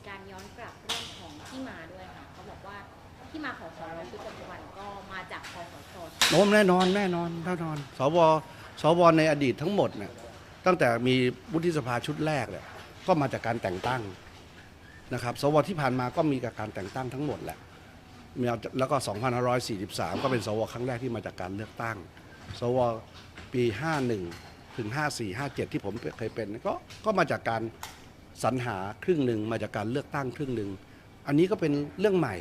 มีการย้อนกลับเรื่องของที่มาด้วยค่ะเขาบอกว่าที่มาของสวชุดปัจจุบันก็มาจากคอสชโน้มแน่นอนแน่นอนแน่นอนสวสวในอดีตทั้งหมดเนี่ยตั้งแต่มีวุฒิสภาชุดแรกเนี่ยก็มาจากการแต่งตั้งนะครับ สวที่ผ่านมาก็มีกับการแต่งตั้งทั้งหมดแหละมีเอาแล้วก็ 2543 ก็เป็นสวครั้งแรกที่มาจากการเลือกตั้ง สวปี 51 ถึง 54 57 ที่ผมเคยเป็นก็ก็มาจากการ สรรหาครึ่งหนึ่งมาจากการเลือกตั้งครึ่งหนึ่งอันนี้ก็เป็นเรื่องใหม่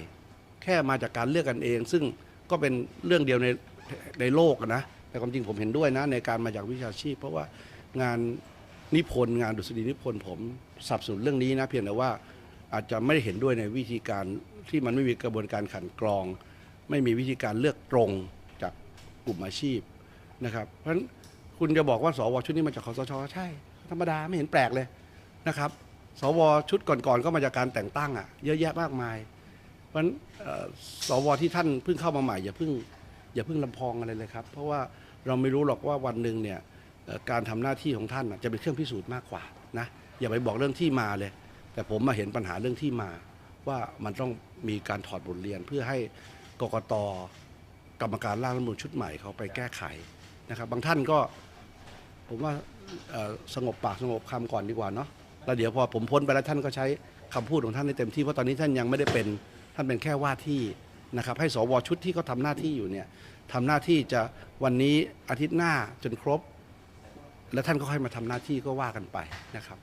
แค่มาจากการเลือกกันเอง ซึ่งก็เป็นเรื่องเดียวในในโลกนะแต่ความจริงผมเห็นด้วยนะในการมาจากวิชาชีพ เพราะว่างานนิพนธ์งานดุษฎีนิพนธ์ผมสับสนุนเรื่องนี้นะเพียงแต่ว่าอาจจะไม่ได้เห็นด้วยในวิธีการที่มันไม่มีกระบวนการขันกรอง ไม่มีวิธีการเลือกตรงจากกลุ่มอาชีพนะครับ เพราะฉะนั้นคุณจะบอกว่าสวชุดนี้มาจากคอสชใช่ ธรรมดาไม่เห็นแปลกเลยนะครับ สวชุดก่อนๆก็มาจากการแต่งตั้งอะเยอะแยะมากมาย เพราะฉะนั้นสวที่ท่านเพิ่งเข้ามาใหม่อย่าเพิ่งอย่าเพิ่งลำพองอะไรเลยครับ เพราะว่าเราไม่รู้หรอกว่าวันหนึ่งเนี่ยการทำหน้าที่ของท่านจะเป็นเครื่องพิสูจน์มากกว่านะอย่าไปบอกเรื่องที่มาเลย แต่ผมมาเห็นปัญหาเรื่องที่มา ว่ามันต้องมีการถอดบทเรียนเพื่อให้กกตกรรมการร่างรัฐมนูญชุดใหม่เขาไปแก้ไขนะครับ บางท่านก็ผมว่าสงบปากสงบคำก่อนดีกว่าเนาะ แล้วเดี๋ยวพอผมพ้นไปแล้วท่านก็ใช้คำพูดของท่านให้เต็มที่เพราะตอนนี้ท่านยังไม่ได้เป็นท่านเป็นแค่ว่าที่นะครับ ให้สวชุดที่เขาทำหน้าที่อยู่เนี่ยทำหน้าที่จะวันนี้อาทิตย์หน้าจนครบ แล้วท่านก็ค่อยมาทำหน้าที่ก็ว่ากันไปนะครับ